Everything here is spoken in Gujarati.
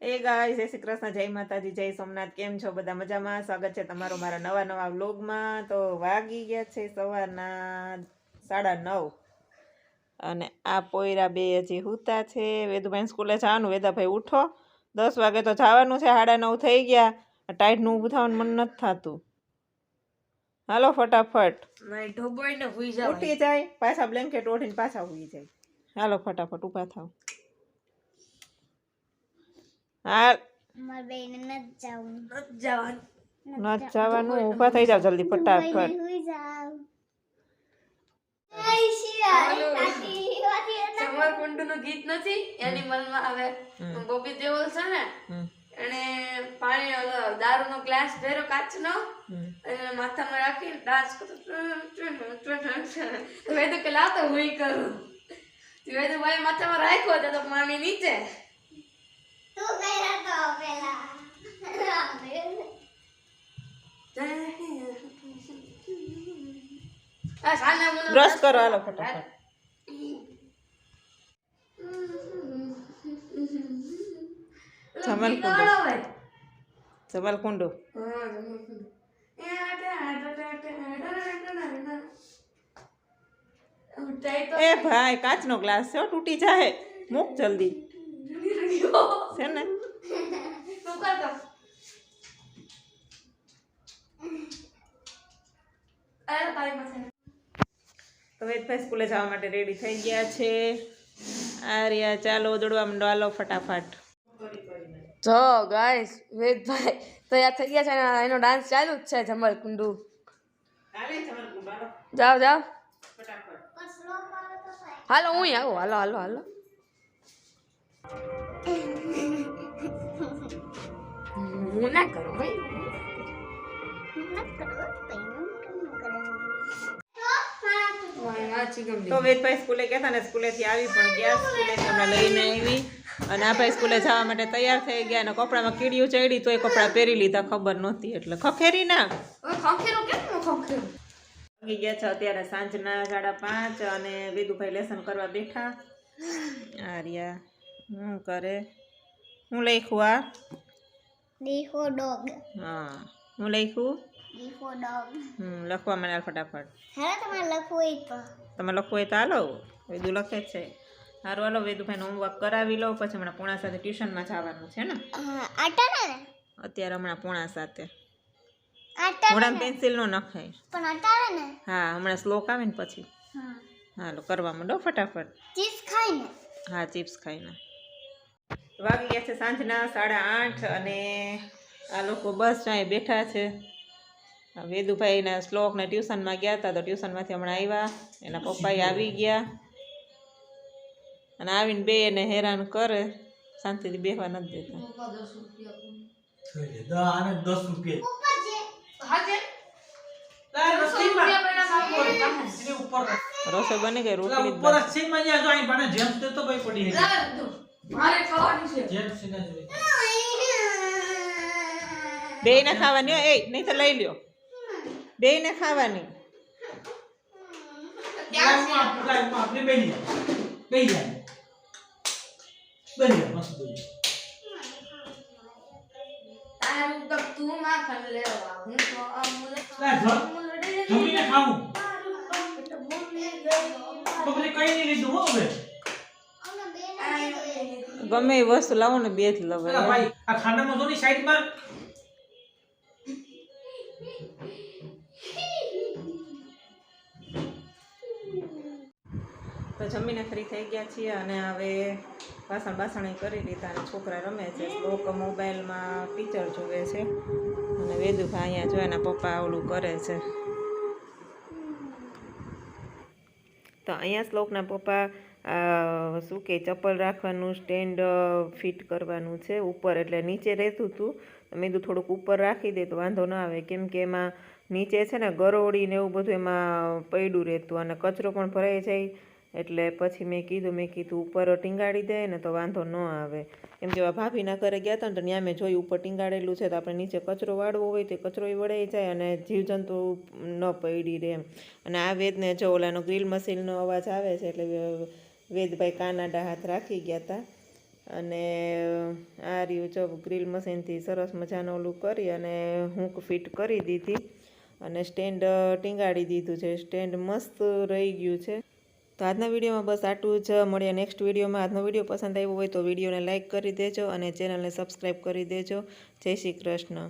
એ ગાય જય શ્રી કૃષ્ણ જય માતાજી જય સોમનાથ. કેમ છો બધા મજામાં? સ્વાગત છે તમારું મારા નવા નવા વ્લોગમાં. તો વાગી ગયા છે સવારના સાડા નવ. અને આ પોયરા બે હજી હુતા છે. વેદુભાઈ સ્કૂલે જવાનું. વેદાભાઈ ઉઠો. દસ વાગે તો જવાનું છે. સાડા નવ થઈ ગયા. ટાઈટનું ઊભું થવાનું મન નથી થતું. હાલો ફટાફટ. ઉઠી જાય. પાછા બ્લેન્કેટ ઓઢીને પાછા ઉઈ જાય. હાલો ફટાફટ ઊભા થાવ. હાલ મારે બેન નથી જવું. નથી જવાનું. ન જવાનું ઊભા થઈ જાવ જલ્દી ફટાફટ. હુઈ જાવ. જય શ્રી રામ. કાકી, વાતી હતા. સમરકુંડનું? ગીત નથી? એની મનમાં આવે બોબી દેઓલ છે ને હમ, એને પાણી ઓલો દારૂનો ગ્લાસ ભેરો કાચનો. અને માથામાં રાખીને ડાન્સ કરતો વેદુ કે લાતો હુઈ કરું. વેદુ ભાઈ માથામાં રાખ્યો તો તો પાણી નીચે તું કર્યો તો પેલા આ સાના મુનો બ્રશ કરો હાલો ફટાફટ જમલ કુંડુ જમલ કુંડુ એ ભાઈ કાચનો ગ્લાસ છે હો, તૂટી જાય મૂક જલ્દી છે ને સ્કૂલે જવા માટે રેડી થઈ ગયા છે. આ રહ્યા ચાલો દોડવા માંડો. હાલો ફટાફટ. જો ગાઈસ વેદભાઈ તૈયાર થઈ ગયા છે એનો ડાન્સ ચાલુ જ છે જમલ કુંડુ જાઓ જાઓ. હાલો હું આવું? હાલો હાલો હાલો. હું ના કરું ભાઈ. તો વેદભાઈ સ્કૂલે ગયા હતા ને સ્કૂલેથી આવી પણ ગયા સ્કૂલે હમણાં લઈને આવી. અને આ ભાઈ સ્કૂલે જવા માટે તૈયાર થઈ ગયા અને કપડામાં કીડીયું ચડી એ કપડાં પહેરી લીધા ખબર નહોતી એટલે. ખખેરી ના? ખંખેરો ગયા છે અત્યારે સાંજના સાડા પાંચ અને વેદુભાઈ લેસન કરવા બેઠા. આર્યા શું કરે? હું લખ્યું આ? હા હું લખ્યું દીફો ડોગ હમ લખવા મને ફટાફટ. હવે તમારે લખવું હોય તો. તમે લખવું હોય તો હાલો. વેદુ લખે છે. સારું હાલો વેદુભાઈ હોમવર્ક કરાવી લો પછી હમણાં પોણા સાથે ટ્યુશનમાં જવાનું છે ને. આટા ને અત્યારે હમણાં પોણા સાથે. મોઢામાં પેન્સિલ નો નખાય. પણ અટાડે ને હા હમણાં શ્લોક આવે ને પછી. હાલો કરવા માંડો ફટાફટ. ચિપ્સ ખાય હા ચિપ્સ ખાઈને વાગી ગયા છે સાંજના સાડા આઠ અને આ લોકો બસ જાય બેઠા છે. વેદુભાઈના શ્લોકને ટ્યુશનમાં ગયા હતા તો ટ્યુશનમાંથી હમણાં આવ્યા. એના પપ્પાએ આવી ગયા. અને આવીને બે એને હેરાન કરે. શાંતિથી બેહવા નથી દેતા. રસોઈ બની ગઈ રોટલી બે ને ખાવાની એ નહીં તો લઈ લ્યો. બેયને ખાવાની. તો તું તો તો ગમે એ વસ્તુ લાવો ને બે જ લવાય. ભાઈ આ ખાનામાં જો ની સાઈડમાં તો જમીને ફ્રી થઈ ગયા છીએ અને હવે વાસણ બાસણ કરી લીધા અને છોકરા રમે છે. શ્લોક મોબાઈલમાં પિક્ચર જોવે છે. અને વેદુભાઈ અહીંયા જો એના પપ્પા ઓલું કરે છે. તો અહીંયા શ્લોકના પપ્પા શું કે, ચપ્પલ રાખવાનું સ્ટેન્ડ ફિટ કરવાનું છે ઉપર એટલે નીચે રહેતું હતું મેં કીધું થોડુંક ઉપર રાખી દે તો વાંધો ના આવે. કેમ કે એમાં નીચે છે ને ગરોળી ને એવું બધું એમાં પડ્યું રહેતું અને કચરો પણ ભરાઈ જાય. એટલે પછી મેં કીધું મેં કીધું ઉપર ટીંગાડી દે ને તો વાંધો ન આવે. એમ કે ભાભીના ઘરે ગયા હતા ને તો ત્યાં મેં જોયું, ઉપર ટીંગાડેલું છે તો આપણે નીચે કચરો વાળવો હોય તો કચરો વળાઈ જાય અને જીવજંતુ ન પડી રહે એમ. અને આ વેદને જો ઓલાનો ગ્રીલ મશીનનો અવાજ આવે છે એટલે વેદભાઈ કાનાડા હાથ રાખી ગયા હતા અને આ રહ્યું જો ગ્રીલ મશીનથી સરસ મજાનું ઓલું કરી અને હૂંક ફિટ કરી દીધી. અને સ્ટેન્ડ ટીંગાડી દીધું છે. સ્ટેન્ડ મસ્ત રહી ગયું છે. તો આજના વિડીયોમાં બસ આટલું જ. મળીએ નેક્સ્ટ વિડીયોમાં. આજનો વીડિયો પસંદ આવ્યો હોય તો વિડીયોને લાઇક કરી દેજો અને ચેનલને સબસ્ક્રાઈબ કરી દેજો. જય શ્રી કૃષ્ણ.